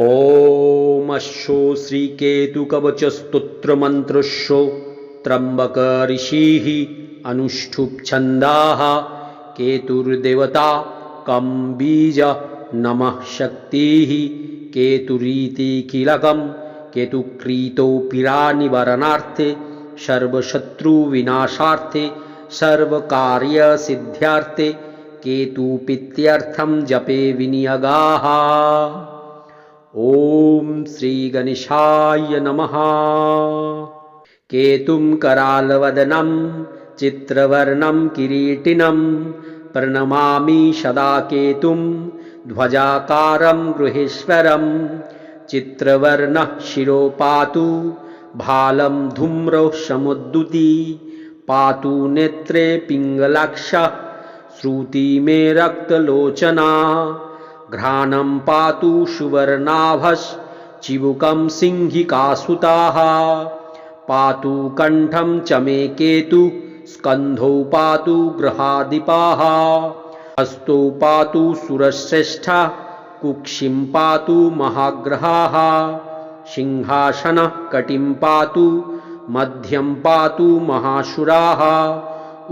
ॐश्शो श्रीकेतुकवचस्तोत्रमन्त्रशो त्र्यम्बकऋषिः अनुष्ठुप्छन्दाः केतुर्देवता कं बीज नमः शक्तिः केतुरीति कीलकं केतुक्रीतो पिरानिवारणार्थे सर्वशत्रुविनाशार्थे सर्वकार्यसिद्ध्यार्थे केतुपित्यर्थं जपे विनियगाः ॐ श्रीगणेशाय नमः। केतुं करालवदनं चित्रवर्णं किरीटिनं प्रणमामि सदा केतुं ध्वजाकारं गृहेश्वरं चित्रवर्णः शिरो पातु भालं धूम्रः समुद्दुति पातु नेत्रे पिङ्गलाक्षः श्रुति मे रक्तलोचना घ्राणं पातु सुवर्णाभश्चिबुकं सिंहिकासुताः। पातु कण्ठं च मे केतु स्कन्धौ पातु ग्रहादिपाः। हस्तौ पातु सुरश्रेष्ठा कुक्षिं पातु महाग्रहाः। सिंहासनः कटिं पातु मध्यं पातु महासुराः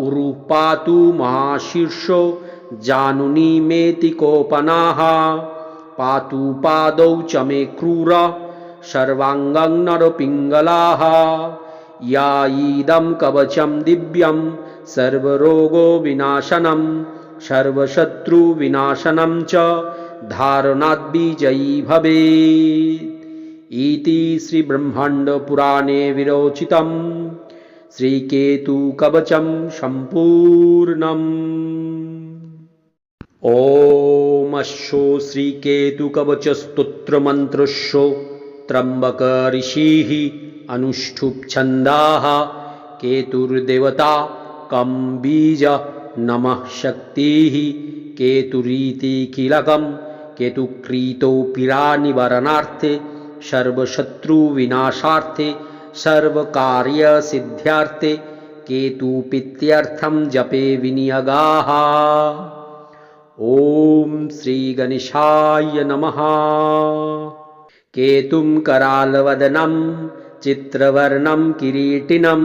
उरुः पातु महाशीर्षो जानुनी कोपनाः पातु पादौ च मे क्रूर सर्वाङ्गं नरपिङ्गलाः या ईदं कवचं दिव्यं सर्वरोगोविनाशनं सर्वशत्रुविनाशनं च धारणाद्विजयी भवेत् इति श्रीब्रह्माण्डपुराणे विरोचितं श्रीकेतुकवचं सम्पूर्णम् ॐश्शो श्रीकेतुकवचस्तोत्रमन्त्रशो त्र्यम्बकऋषिः अनुष्ठुप्छन्दाः केतुर्देवता कं बीज नमः शक्तिः केतुरीति कीलकं केतुक्रीतो पिरानिवारणार्थे सर्वशत्रुविनाशार्थे सर्वकार्यसिद्ध्यार्थे केतुपित्यर्थं जपे विनियगाः ॐ श्रीगणेशाय नमः। केतुं करालवदनं चित्रवर्णं किरीटिनं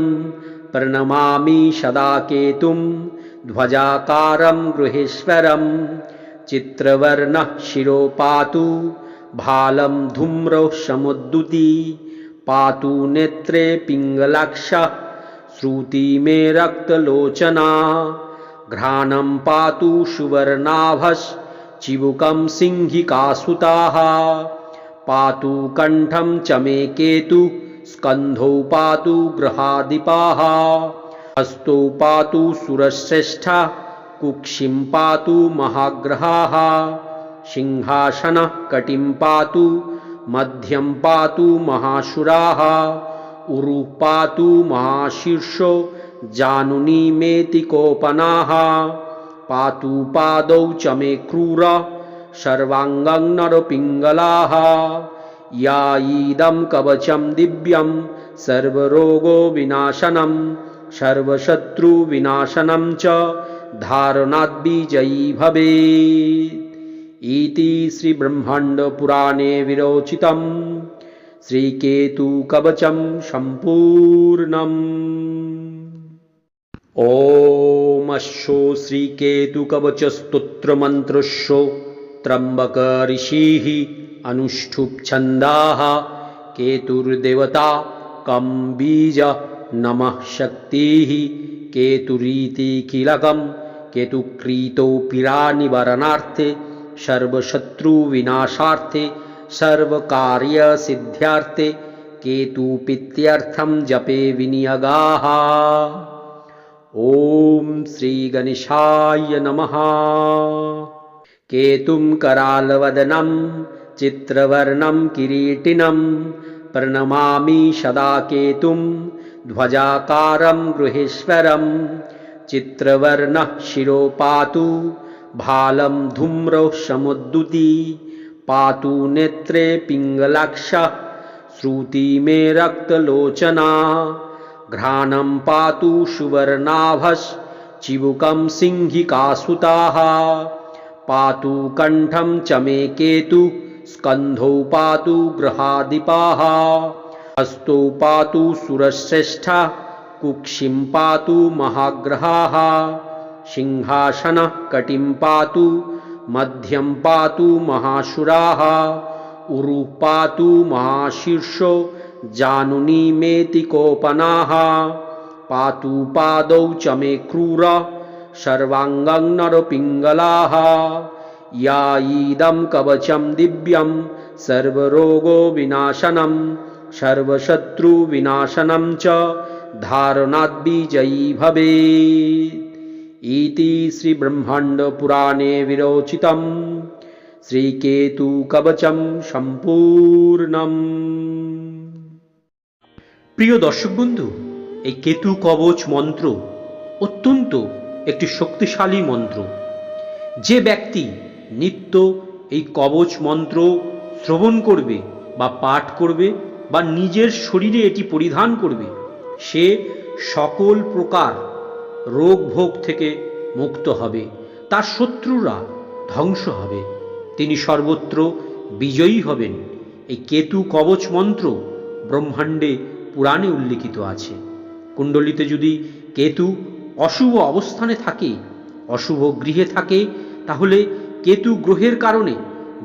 प्रणमामि सदा केतुं ध्वजाकारं गृहेश्वरं चित्रवर्णः शिरो पातु भालं धूम्रः समुद्दुति पातु नेत्रे पिङ्गलाक्षः श्रुति मे रक्तलोचना घ्राणं पातु सुवर्णाभश्चिबुकं सिंहिकासुताः। पातु कण्ठं च मे केतु स्कन्धौ पातु ग्रहादिपाः। हस्तौ पातु सुरश्रेष्ठा कुक्षिं पातु महाग्रहाः। सिंहासनः कटिं पातु मध्यं पातु महासुराः उरुः पातु महाशीर्षो जानुनी कोपनाः पातु पादौ च मे क्रूर सर्वाङ्गं नरपिङ्गलाः या ईदं कवचं दिव्यं सर्वरोगोविनाशनं सर्वशत्रुविनाशनं च धारणाद्विजयी भवेत्। इति श्रीब्रह्माण्डपुराणे विरोचितं श्रीकेतुकवचं सम्पूर्णम् ॐश्शो श्रीकेतुकवचस्तोत्रमन्त्रशो त्र्यम्बकऋषिः अनुष्ठुप्छन्दाः केतुर्देवता कं बीज नमः शक्तिः केतुरीति कीलकं केतुक्रीतो पिरानिवारणार्थे सर्वशत्रुविनाशार्थे सर्वकार्यसिद्ध्यार्थे केतुपित्यर्थं जपे विनियगाः ॐ श्रीगणेशाय नमः। केतुं करालवदनं चित्रवर्णं किरीटिनं प्रणमामि सदा केतुं ध्वजाकारं गृहेश्वरं चित्रवर्णः शिरो पातु भालं धूम्रः समुद्दुति पातु नेत्रे पिङ्गलाक्षः श्रुति मे रक्तलोचना घ्राणं पातु सुवर्णाभश्चिबुकं सिंहिकासुताः। पातु कण्ठं च मे केतु स्कन्धौ पातु ग्रहादिपाः। हस्तौ पातु सुरश्रेष्ठः कुक्षिं पातु महाग्रहाः। सिंहासनः कटिं पातु मध्यं पातु महासुराः उरुः पातु महाशीर्षो जानुनी मेति कोपनाः पातु पादौ च मे क्रूर सर्वाङ्गं नरपिङ्गलाः या ईदं कवचं दिव्यं सर्वरोगो विनाशनं सर्वशत्रुविनाशनं च धारणाद्विजयी भवेत्। इति श्रीब्रह्माण्डपुराणे विरोचितं श्रीकेतुकवचं सम्पूर्णम्। প্রিয় দর্শক বন্ধু, এই কেতু কবচ মন্ত্র অত্যন্ত একটি শক্তিশালী মন্ত্র। যে ব্যক্তি নিত্য এই কবচ মন্ত্র শ্রবণ করবে বা পাঠ করবে বা নিজের শরীরে এটি পরিধান করবে, সে সকল প্রকার রোগ ভোগ থেকে মুক্ত হবে, তার শত্রুরা ধ্বংস হবে, তিনি সর্বত্র বিজয়ী হবেন। এই কেতু কবচ মন্ত্র ব্রহ্মাণ্ডে পুরাণে উল্লিখিত আছে। কুণ্ডলিতে যদি কেতু অশুভ অবস্থানে থাকে, অশুভ গৃহে থাকে, তাহলে কেতু গ্রহের কারণে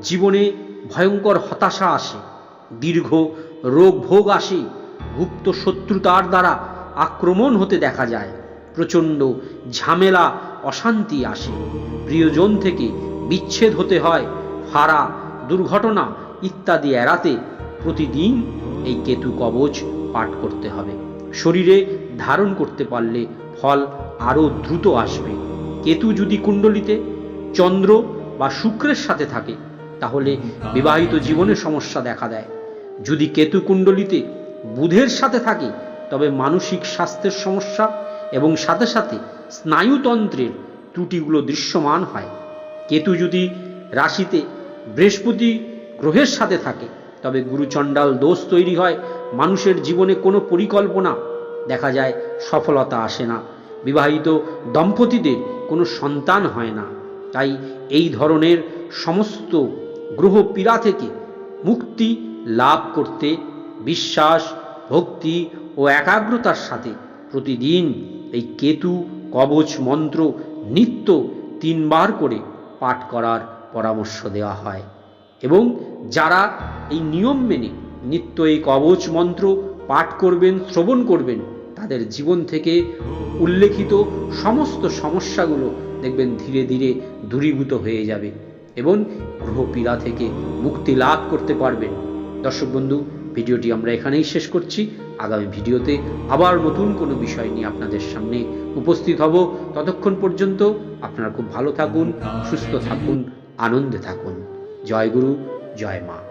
জীবনে ভয়ঙ্কর হতাশা আসে, দীর্ঘ রোগ ভোগ আসে, গুপ্ত শত্রুতার দ্বারা আক্রমণ হতে দেখা যায়, প্রচণ্ড ঝামেলা, অশান্তি আসে। প্রিয়জন থেকে বিচ্ছেদ হতে হয় ফাড়া দুর্ঘটনা ইত্যাদি এড়াতে প্রতিদিন এই কেতু কবচ পাঠ করতে হবে। শরীরে ধারণ করতে পারলে ফল আরও দ্রুত আসবে। কেতু যদি কুণ্ডলিতে, চন্দ্র বা শুক্রের সাথে থাকে, তাহলে বিবাহিত জীবনে সমস্যা দেখা দেয়। যদি কেতু কুণ্ডলিতে বুধের সাথে থাকে, তবে মানসিক স্বাস্থ্যের সমস্যা এবং সাথে সাথে স্নায়ুতন্ত্রের ত্রুটিগুলো দৃশ্যমান হয়। কেতু যদি রাশিতে বৃহস্পতি গ্রহের সাথে থাকে তবে গুরুচণ্ডাল দোষ তৈরি হয়। মানুষের জীবনে কোনো পরিকল্পনা দেখা যায়, সফলতা আসে না। বিবাহিত দম্পতিদের কোনো সন্তান হয় না। তাই এই ধরনের সমস্ত গ্রহ পীড়া থেকে মুক্তি লাভ করতে বিশ্বাস, ভক্তি ও একাগ্রতার সাথে প্রতিদিন এই কেতু, কবচ, মন্ত্র, নিত্য তিনবার করে পাঠ করার পরামর্শ দেওয়া হয়। এবং যারা এই নিয়ম মেনে নিত্য এই কবচ মন্ত্র পাঠ করবেন, শ্রবণ করবেন, তাদের জীবন থেকে উল্লেখিত সমস্ত সমস্যাগুলো দেখবেন ধীরে ধীরে দূরীভূত হয়ে যাবে এবং গ্রহপীড়া থেকে মুক্তি লাভ করতে পারবেন। দর্শক বন্ধু, ভিডিওটি আমরা এখানেই শেষ করছি। আগামী ভিডিওতে আবার নতুন কোনো বিষয় নিয়ে আপনাদের সামনে উপস্থিত হব। ততক্ষণ পর্যন্ত আপনারা খুব ভালো থাকুন, সুস্থ থাকুন, আনন্দে থাকুন। জয় গুরু জয় মা।